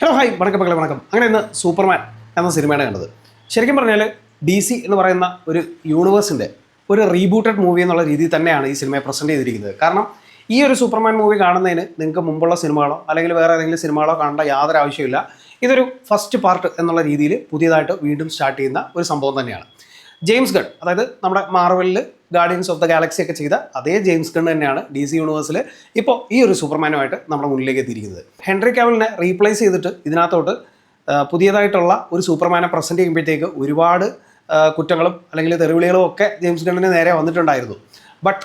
Hello hi വണക്കം മക്കളെ വണക്കം. അങ്ങനെ ഇന്ന് സൂപ്പർമാൻ എന്ന സിനിമയാണ് കണ്ടത്. ശരിക്കും പറഞ്ഞാൽ ഡി സി എന്ന് പറയുന്ന ഒരു യൂണിവേഴ്സിന്റെ ഒരു റീബൂട്ടഡ് മൂവി എന്നുള്ള രീതിയിൽ തന്നെയാണ് ഈ സിനിമയെ പ്രസന്റ് ചെയ്തിരിക്കുന്നത്. കാരണം ഈ ഒരു സൂപ്പർമാൻ മൂവി കാണുന്നതിന് നിങ്ങൾക്ക് മുമ്പുള്ള സിനിമകളോ അല്ലെങ്കിൽ വേറെ ഏതെങ്കിലും സിനിമകളോ കാണേണ്ട യാതൊരു ആവശ്യമില്ല ഇതൊരു ഫസ്റ്റ് പാർട്ട് എന്നുള്ള രീതിയിൽ പുതിയതായിട്ട് വീണ്ടും സ്റ്റാർട്ട് ചെയ്യുന്ന ഒരു സംഭവം തന്നെയാണ്. ജെയിംസ് ഗഡ് അതായത് നമ്മുടെ മാർവലിൽ ഗാർഡിയൻസ് ഓഫ് ദ ഗാലക്സി ഒക്കെ ചെയ്ത അതേ ജെയിംസ് ഗൺ തന്നെയാണ് ഡി സി യൂണിവേഴ്സിൽ ഇപ്പോൾ ഈ ഒരു സൂപ്പർമാനുമായിട്ട് നമ്മുടെ മുന്നിലേക്ക് എത്തിയിരിക്കുന്നത്. ഹെൻറി കാവലിനെ റീപ്ലേസ് ചെയ്തിട്ട് ഇതിനകത്തോട്ട് പുതിയതായിട്ടുള്ള ഒരു സൂപ്പർമാനെ പ്രസന്റ് ചെയ്യുമ്പോഴത്തേക്ക് ഒരുപാട് കുറ്റങ്ങളും അല്ലെങ്കിൽ തെറിവിളികളും ഒക്കെ ജെയിംസ് ഗണ്ണിന് നേരെ വന്നിട്ടുണ്ടായിരുന്നു. ബട്ട്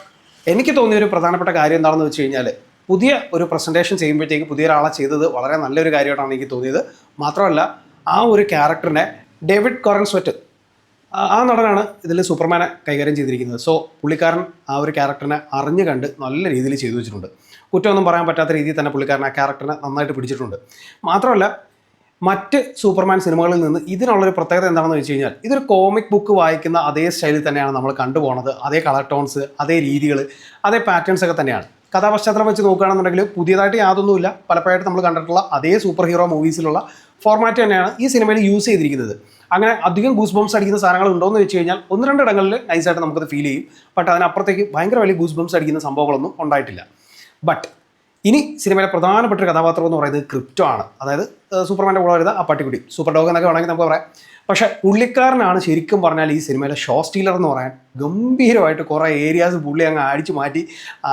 എനിക്ക് തോന്നിയ ഒരു പ്രധാനപ്പെട്ട കാര്യം എന്താണെന്ന് വെച്ച് കഴിഞ്ഞാൽ പുതിയ ഒരു പ്രസന്റേഷൻ ചെയ്യുമ്പോഴത്തേക്ക് പുതിയ ഒരാളെ ചെയ്തത് വളരെ നല്ലൊരു കാര്യമായിട്ടാണ് എനിക്ക് തോന്നിയത്. മാത്രമല്ല ആ ഒരു ക്യാരക്ടറിനെ ഡേവിഡ് കൊറൻസ്വറ്റ് ആ നടനാണ് ഇതിൽ സൂപ്പർമാനെ കൈകാര്യം ചെയ്തിരിക്കുന്നത്. സോ പുള്ളിക്കാരൻ ആ ഒരു ക്യാരക്ടറിനെ അറിഞ്ഞു കണ്ട് നല്ല രീതിയിൽ ചെയ്തു വെച്ചിട്ടുണ്ട്. കുറ്റമൊന്നും പറയാൻ പറ്റാത്ത രീതിയിൽ തന്നെ പുള്ളിക്കാരൻ ആ ക്യാരക്ടറിനെ നന്നായിട്ട് പിടിച്ചിട്ടുണ്ട്. മാത്രമല്ല മറ്റ് സൂപ്പർമാൻ സിനിമകളിൽ നിന്ന് ഇതിനുള്ളൊരു പ്രത്യേകത എന്താണെന്ന് വെച്ച് കഴിഞ്ഞാൽ ഇതൊരു കോമിക് ബുക്ക് വായിക്കുന്ന അതേ സ്റ്റൈലിൽ തന്നെയാണ് നമ്മൾ കണ്ടുപോകുന്നത് അതേ കളർ ടോൺസ് അതേ രീതികൾ അതേ പാറ്റേൺസ് ഒക്കെ തന്നെയാണ്. കഥാപശ്ചാത്തലം വെച്ച് നോക്കുകയാണെന്നുണ്ടെങ്കിൽ പുതിയതായിട്ട് യാതൊന്നുമില്ല. പലപ്പോഴായിട്ട് നമ്മൾ കണ്ടിട്ടുള്ള അതേ സൂപ്പർ ഹീറോ മൂവീസിലുള്ള ഫോർമാറ്റ് തന്നെയാണ് ഈ സിനിമയിൽ യൂസ് ചെയ്തിരിക്കുന്നത്. അങ്ങനെ അധികം ഗൂസ് ബംസ് അടിക്കുന്ന സാധനങ്ങൾ ഉണ്ടോ എന്ന് വെച്ച് കഴിഞ്ഞാൽ ഒന്ന് രണ്ട് ഇടങ്ങളിൽ നൈസായിട്ട് നമുക്കത് ഫീൽ ചെയ്യും. ബട്ട് അതിനപ്പുറത്തേക്ക് ഭയങ്കര വലിയ ഗൂസ് ബംസ് അടിക്കുന്ന സംഭവങ്ങളൊന്നും ഉണ്ടായിട്ടില്ല. ബട്ട് ഇനി സിനിമയിലെ പ്രധാനപ്പെട്ട ഒരു കഥാപാത്രം എന്ന് പറയുന്നത് ക്രിപ്റ്റോ ആണ്. അതായത് സൂപ്പർമാന്റെ കൂടെ വരുന്ന ആ പട്ടിക്കുട്ടി. സൂപ്പർ ഡോഗ് എന്നൊക്കെ വേണമെങ്കിൽ നമുക്ക് പറയാം. പക്ഷെ പുള്ളിക്കാരനാണ് ശരിക്കും പറഞ്ഞാൽ ഈ സിനിമയിലെ ഷോ സ്റ്റീലർ എന്ന് പറയാൻ ഗംഭീരമായിട്ട് കുറേ ഏരിയാസ് പുള്ളി അങ്ങ് അടിച്ചു മാറ്റി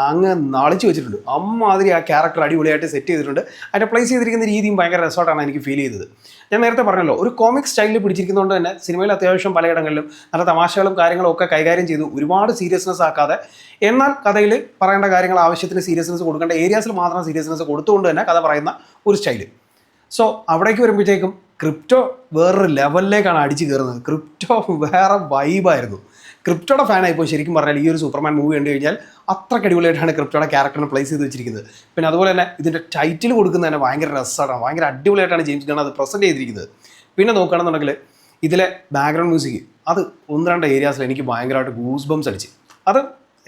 അങ്ങ് നളിച്ചു വെച്ചിട്ടുണ്ട്. അമ്മാതിരി ആ ക്യാരക്ടർ അടിപൊളിയായിട്ട് സെറ്റ് ചെയ്തിട്ടുണ്ട്. അതിന്റെ പ്ലേസ് ചെയ്തിരിക്കുന്ന രീതിയും ഭയങ്കര രസമായിട്ടാണ് എനിക്ക് ഫീൽ ചെയ്തത്. ഞാൻ നേരത്തെ പറഞ്ഞല്ലോ ഒരു കോമിക് സ്റ്റൈലിൽ പിടിച്ചിരിക്കുന്നതുകൊണ്ട് തന്നെ സിനിമയിൽ അത്യാവശ്യം പലയിടങ്ങളിലും നല്ല തമാശകളും കാര്യങ്ങളും ഒക്കെ കൈകാര്യം ചെയ്തു ഒരുപാട് സീരിയസ്നെസ് ആക്കാതെ. എന്നാൽ കഥയിൽ പറയേണ്ട കാര്യങ്ങൾ ആവശ്യത്തിന് സീരിയസ്നെസ് കൊടുക്കേണ്ട ഏരിയാസിൽ മാത്രം സീരിയസ്നെസ് കൊടുത്തുകൊണ്ട് തന്നെ കഥ പറയുന്ന ഒരു സ്റ്റൈൽ സോ അവിടേക്ക് വരുമ്പോഴത്തേക്കും ക്രിപ്റ്റോ വേറൊരു ലെവലിലേക്കാണ് അടിച്ചു കയറുന്നത്. ക്രിപ്റ്റോ വേറെ വൈബായിരുന്നു ക്രിപ്റ്റോയുടെ ഫാനായിപ്പോൾ ശരിക്കും പറഞ്ഞാൽ ഈ ഒരു സൂപ്പർമാൻ മൂവി കണ്ടു കഴിഞ്ഞാൽ അത്രയ്ക്ക് അടിപൊളിയായിട്ടാണ് ക്രിപ്റ്റോടെ ക്യാരക്ടറിനെ പ്ലേസ് ചെയ്ത് വെച്ചിരിക്കുന്നത്. പിന്നെ അതുപോലെ തന്നെ ഇതിന്റെ ടൈറ്റിൽ കൊടുക്കുന്നത് തന്നെ ഭയങ്കര രസമാണ്. ഭയങ്കര അടിപൊളിയായിട്ടാണ് ജെയിംസ് ഗൺ അത് പ്രസന്റ് ചെയ്തിരിക്കുന്നത്. പിന്നെ നോക്കുകയാണെന്നുണ്ടെങ്കിൽ ഇതിലെ ബാക്ക്ഗ്രൗണ്ട് മ്യൂസിക് അത് ഒന്ന് രണ്ട് ഏരിയാസിൽ എനിക്ക് ഭയങ്കരമായിട്ട് ഗൂസ് ബംസ് അടിച്ച്. അത്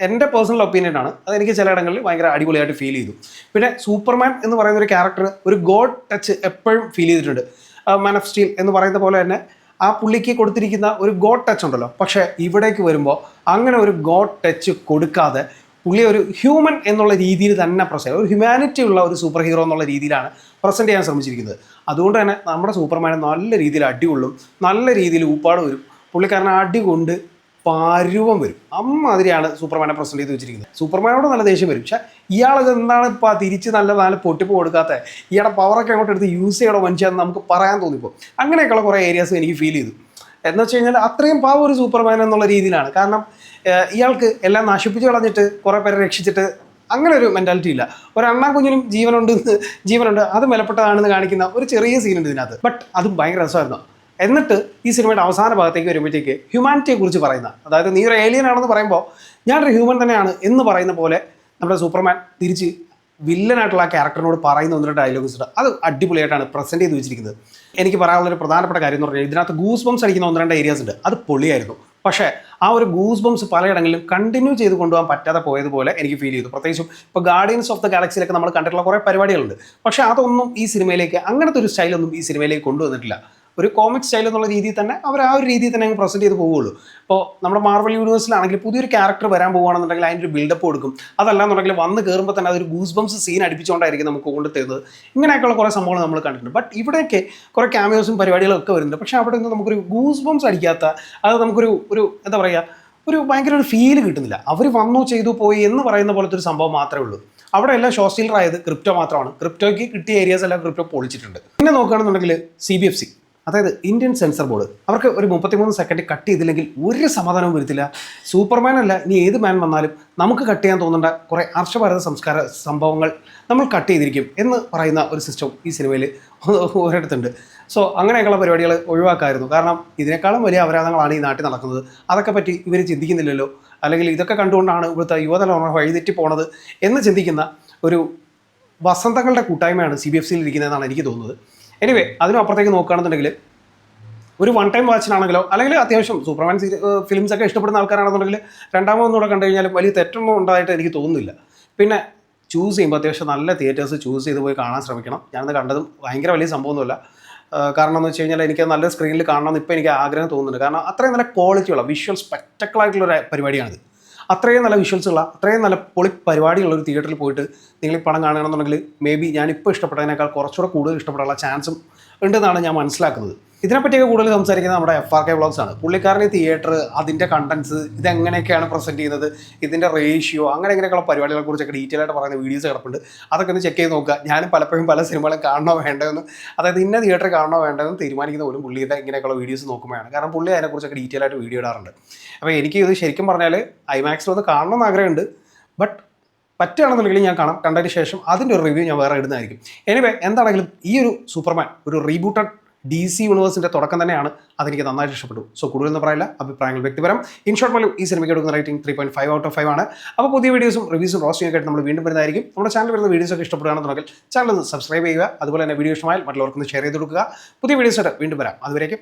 എന്റെ പേഴ്സണൽ ഒപ്പീനിയൻ ആണ്. അത് എനിക്ക് ചിലയിടങ്ങളിൽ ഭയങ്കര അടിപൊളിയായിട്ട് ഫീൽ ചെയ്തു. പിന്നെ സൂപ്പർമാൻ എന്ന് പറയുന്ന ഒരു ക്യാരക്ടർ ഒരു ഗോഡ് ടച്ച് എപ്പോഴും ഫീൽ ചെയ്തിട്ടുണ്ട്. മാൻ ഓഫ് സ്റ്റീൽ എന്ന് പറയുന്ന പോലെ തന്നെ ആ പുള്ളിക്ക് കൊടുത്തിരിക്കുന്ന ഒരു ഗോഡ് ടച്ച് ഉണ്ടല്ലോ. പക്ഷേ ഇവിടേക്ക് വരുമ്പോൾ അങ്ങനെ ഒരു ഗോഡ് ടച്ച് കൊടുക്കാതെ പുള്ളി ഒരു ഹ്യൂമൻ എന്നുള്ള രീതിയിൽ തന്നെ പ്രസന്റ് ഒരു ഹ്യൂമാനിറ്റി ഉള്ള ഒരു സൂപ്പർ ഹീറോ എന്നുള്ള രീതിയിലാണ് പ്രസന്റ് ചെയ്യാൻ ശ്രമിച്ചിരിക്കുന്നത്. അതുകൊണ്ട് തന്നെ നമ്മുടെ സൂപ്പർമാനെ നല്ല രീതിയിൽ അടികൊള്ളും നല്ല രീതിയിൽ ഊപ്പാട് വരും. പുള്ളിക്കാരനെ അടി കൊണ്ട് പരുവം വരും. അമ്മാതിരിയാണ് സൂപ്പർമാനെ പ്രസന്റ് ചെയ്ത് വെച്ചിരിക്കുന്നത്. സൂപ്പർമാനോട് നല്ല ദേഷ്യം വരും. പക്ഷേ ഇയാളത് എന്താണ് ഇപ്പോൾ തിരിച്ച് നല്ല നല്ല പൊട്ടിപ്പ് കൊടുക്കാത്ത? ഇയാളുടെ പവറൊക്കെ അങ്ങോട്ട് എടുത്ത് യൂസ് ചെയ്യണോ മനുഷ്യന്ന് നമുക്ക് പറയാൻ തോന്നിപ്പോൾ അങ്ങനെയൊക്കെയുള്ള കുറേ ഏരിയാസ് എനിക്ക് ഫീൽ ചെയ്തു. എന്ന് വെച്ച് കഴിഞ്ഞാൽ അത്രയും പാവം ഒരു സൂപ്പർമാൻ എന്നുള്ള രീതിയിലാണ്. കാരണം ഇയാൾക്ക് എല്ലാം നശിപ്പിച്ച് കളഞ്ഞിട്ട് കുറേ പേരെ രക്ഷിച്ചിട്ട് അങ്ങനെ ഒരു മെന്റാലിറ്റി ഇല്ല. ഒരു അണ്ണാ കുഞ്ഞിനും ജീവനുണ്ട് ജീവനുണ്ട്. അത് വിലപ്പെട്ടതാണെന്ന് കാണിക്കുന്ന ഒരു ചെറിയ സീനുണ്ട് ഇതിനകത്ത്. ബട്ട് അതും ഭയങ്കര രസമായിരുന്നു. എന്നിട്ട് ഈ സിനിമയുടെ അവസാന ഭാഗത്തേക്ക് വരുമ്പോഴത്തേക്ക് ഹ്യൂമാനിറ്റിയെ കുറിച്ച് പറയുന്ന അതായത് നീ ഒരു ഏലിയൻ ആണെന്ന് പറയുമ്പോൾ ഞാനൊരു ഹ്യൂമൻ തന്നെയാണ് എന്ന് പറയുന്ന പോലെ നമ്മുടെ സൂപ്പർമാൻ തിരിച്ച് വില്ലനായിട്ടുള്ള ആ ക്യാരക്ടറിനോട് പറയുന്ന ഒന്ന് ഡയലോഗ്സ് ഉണ്ട് അത് അടിപൊളിയായിട്ടാണ് പ്രസന്റ് ചെയ്ത് വെച്ചിരിക്കുന്നത്. എനിക്ക് പറയാനുള്ള ഒരു പ്രധാനപ്പെട്ട കാര്യം എന്ന് പറഞ്ഞാൽ ഇതിനകത്ത് ഗൂസ് ബംസ് അടിക്കുന്ന ഒന്ന് രണ്ട് ഏരിയാസ് ഉണ്ട്. അത് പൊളിയായിരുന്നു. പക്ഷേ ആ ഒരു ഗൂസ് ബംസ് പലയിടങ്ങളിലും കണ്ടിന്യൂ ചെയ്ത് കൊണ്ടുപോകാൻ പറ്റാതെ പോയതുപോലെ എനിക്ക് ഫീൽ ചെയ്തു. പ്രത്യേകിച്ചും ഇപ്പോൾ ഗാർഡിയൻസ് ഓഫ് ദ ഗാലക്സിയിലൊക്കെ നമ്മൾ കണ്ടിട്ടുള്ള കുറേ പരിപാടികളുണ്ട്. പക്ഷേ അതൊന്നും ഈ സിനിമയിലേക്ക് അങ്ങനത്തെ ഒരു സ്റ്റൈലൊന്നും ഈ സിനിമയിലേക്ക് കൊണ്ടുവന്നിട്ടില്ല. ഒരു കോമിക് സ്റ്റൈൽ എന്നുള്ള രീതിയിൽ തന്നെ അവർ ആ ഒരു രീതിയിൽ തന്നെ അങ്ങ് പ്രസന്റ് ചെയ്ത് പോവുള്ളൂ അപ്പോൾ നമ്മുടെ മാർവൽ യൂണിവേഴ്സിലാണെങ്കിൽ പുതിയൊരു ക്യാരക്ടർ വരാൻ പോകുകയാണെന്നുണ്ടെങ്കിൽ അതിന്റെ ഒരു ബിൽഡപ്പ് കൊടുക്കും. അതല്ലാന്നുണ്ടെങ്കിൽ വന്ന് കയറുമ്പോൾ തന്നെ അതൊരു ഗൂസ് ബംസ് സീൻ അടിപ്പിച്ചുകൊണ്ടായിരിക്കും നമുക്ക് കൊണ്ട് തരുന്നത്. ഇങ്ങനെയൊക്കെയുള്ള കുറേ സംഭവങ്ങൾ നമ്മൾ കണ്ടിട്ടുണ്ട്. ബട്ട് ഇവിടെയൊക്കെ കുറേ ക്യാമിയോസും പരിപാടികളൊക്കെ വരുന്നുണ്ട്. പക്ഷേ അവിടെ നിന്ന് നമുക്കൊരു ഗൂസ് ബംസ് അടിക്കാത്ത അത് നമുക്കൊരു ഒരു എന്താ പറയുക ഒരു ഭയങ്കര ഒരു ഫീൽ കിട്ടുന്നില്ല. അവർ വന്നു ചെയ്തു പോയി എന്ന് പറയുന്ന പോലത്തെ ഒരു സംഭവം മാത്രമേ ഉള്ളൂ. അവിടെ എല്ലാം ഷോ സീലർ ആയത് ക്രിപ്റ്റോ മാത്രമാണ്. ക്രിപ്റ്റോയ്ക്ക് കിട്ടിയ ഏരിയാസ് എല്ലാം ക്രിപ്റ്റോ പൊളിച്ചിട്ടുണ്ട്. പിന്നെ നോക്കുകയാണെന്നുണ്ടെങ്കിൽ സി ബി എഫ് സി അതായത് ഇന്ത്യൻ സെൻസർ ബോർഡ്. അവർക്ക് ഒരു മുപ്പത്തിമൂന്ന് സെക്കൻഡ് കട്ട് ചെയ്തില്ലെങ്കിൽ ഒരു സമാധാനവും വരുത്തില്ല. സൂപ്പർമാൻ അല്ല ഇനി ഏത് മാൻ വന്നാലും നമുക്ക് കട്ട് ചെയ്യാൻ തോന്നേണ്ട കുറേ ഹർഷഭാരത സംസ്കാര സംഭവങ്ങൾ നമ്മൾ കട്ട് ചെയ്തിരിക്കും എന്ന് പറയുന്ന ഒരു സിസ്റ്റം ഈ സിനിമയിൽ ഒരിടത്തുണ്ട്. സോ അങ്ങനെയൊക്കെയുള്ള പരിപാടികൾ ഒഴിവാക്കായിരുന്നു. കാരണം ഇതിനേക്കാളും വലിയ അപരാധങ്ങളാണ് ഈ നാട്ടിൽ നടക്കുന്നത്. അതൊക്കെ പറ്റി ഇവർ ചിന്തിക്കുന്നില്ലല്ലോ. അല്ലെങ്കിൽ ഇതൊക്കെ കണ്ടുകൊണ്ടാണ് ഇവിടുത്തെ യുവതലമുറ വഴിതെറ്റി പോണത് എന്ന് ചിന്തിക്കുന്ന ഒരു വസന്തങ്ങളുടെ കൂട്ടായ്മയാണ് സി ബി എഫ് സിയിൽ ഇരിക്കുന്നതെന്നാണ് എനിക്ക് തോന്നുന്നത്. എനിവേ അതിനും അപ്പുറത്തേക്ക് നോക്കുകയാണെന്നുണ്ടെങ്കിൽ ഒരു വൺ ടൈം വാച്ചിനാണെങ്കിലോ അല്ലെങ്കിൽ അത്യാവശ്യം സൂപ്പർമാൻ ഫിലിംസ് ഒക്കെ ഇഷ്ടപ്പെടുന്ന ആൾക്കാരാണെന്നുണ്ടെങ്കിൽ രണ്ടാമതൊന്നുകൂടെ കണ്ടു കഴിഞ്ഞാൽ വലിയ തെറ്റൊന്നും ഉണ്ടായിട്ട് എനിക്ക് തോന്നുന്നില്ല. പിന്നെ ചൂസ് ചെയ്യുമ്പോൾ അത്യാവശ്യം നല്ല തിയേറ്റേഴ്സ് ചൂസ് ചെയ്ത് പോയി കാണാൻ ശ്രമിക്കണം. ഞാനത് കണ്ടതും ഭയങ്കര വലിയ സംഭവമൊന്നുമില്ല. കാരണം എന്ന് വെച്ച് കഴിഞ്ഞാൽ എനിക്ക് നല്ല സ്ക്രീനിൽ കാണണമെന്ന് ഇപ്പോൾ എനിക്ക് ആഗ്രഹം തോന്നുന്നുണ്ട്. കാരണം അത്രയും നല്ല ക്വാളിറ്റിയുള്ള വിഷ്വൽ സ്പെക്ടക്കിളായിട്ടുള്ള ഒരു പരിപാടിയാണിത്. അത്രയും നല്ല വിഷ്വൽസ് ഉള്ള അത്രയും നല്ല പൊളി പരിപാടിയുള്ള ഒരു തിയേറ്ററിൽ പോയിട്ട് നിങ്ങൾ ഈ പടം കാണുകയാണെന്നുണ്ടെങ്കിൽ മേ ബി ഞാനിപ്പോൾ ഇഷ്ടപ്പെട്ടതിനേക്കാൾ കുറച്ചുകൂടെ കൂടുതൽ ഇഷ്ടപ്പെടാനുള്ള ചാൻസും ഉണ്ടെന്നാണ് ഞാൻ മനസ്സിലാക്കുന്നത്. ഇതിനെപ്പറ്റിയൊക്കെ കൂടുതൽ സംസാരിക്കുന്നത് നമ്മുടെ എഫ് ആർ കെ ബ്ലോഗ്സ് ആണ്. പുള്ളിക്കാരൻ തിയേറ്റർ അതിന്റെ കണ്ടൻസ് ഇതെങ്ങനെയൊക്കെയാണ് പ്രസന്റ് ചെയ്യുന്നത് ഇതിന്റെ റേഷ്യോ അങ്ങനെ ഇങ്ങനെയൊക്കെയുള്ള പരിപാടികളെ കുറിച്ചൊക്കെ ഡീറ്റെയിൽ ആയിട്ട് പറയുന്ന വീഡിയോസ് കിടപ്പുണ്ട്. അതൊക്കെ ഒന്ന് ചെക്ക് ചെയ്ത് നോക്കുക. ഞാനും പലപ്പോഴും പല സിനിമകളും കാണണോ വേണ്ടതെന്ന് അതായത് ഇന്ന തിയേറ്റർ കാണണോ വേണ്ടതെന്ന് തീരുമാനിക്കുന്ന പോലും പുള്ളിയുടെ ഇങ്ങനെയൊക്കെയുള്ള വീഡിയോസ് നോക്കുമ്പോഴാണ്. കാരണം പുള്ളി അതിനെക്കുറിച്ചൊക്കെ ഡീറ്റെയിൽ ആയിട്ട് വീഡിയോ ഇടാറുണ്ട്. അപ്പോൾ എനിക്ക് ഇത് ശരിക്കും പറഞ്ഞാൽ ഐമാക്സിൽ ഒന്ന് കാണണമെന്ന് ആഗ്രഹമുണ്ട്. ബട്ട് പറ്റുകയാണെന്നുണ്ടെങ്കിൽ ഞാൻ കാണാം. കണ്ടതിന് ശേഷം അതിന്റെ ഒരു റിവ്യൂ ഞാൻ വേറെ ഇടുന്നതായിരിക്കും. എനിവേ എന്താണെങ്കിലും ഈ ഒരു സൂപ്പർമാൻ ഒരു റീബൂട്ടഡ് ഡി സി യൂണിവേഴ്സിന്റെ തുടക്കം തന്നെയാണ് അതെനിക്ക് നന്നായിട്ട് ഇഷ്ടപ്പെട്ടു. സോ കൂടുതലൊന്നും പറയില്ല അഭിപ്രായങ്ങൾ വ്യക്തിപരം. ഇൻ ഷോർട്ട് ഈ സിനിമയ്ക്ക് എടുക്കുന്ന rating three point five out of five ആണ്. അപ്പോൾ പുതിയ വീഡിയോസും റിവ്യൂസും റോസ്റ്റിംഗ് ഒക്കെ നമ്മൾ വീണ്ടും വരുന്നതായിരിക്കും. നമ്മുടെ ചാനൽ വരുന്ന വീഡിയോസ് ഒക്കെ ഇഷ്ടപ്പെടുകയാണെന്നുണ്ടെങ്കിൽ ചാനൽ ഒന്ന് സബ്സ്ക്രൈബ് ചെയ്യുക. അതുപോലെ തന്നെ വീഡിയോ ഇഷ്ടമായാൽ മറ്റുള്ളവർക്കൊന്ന് ഷെയർ ചെയ്ത് കൊടുക്കുക. പുതിയ വീഡിയോസ് ആയിട്ട് വീണ്ടും വരാം. അതുവരേക്കും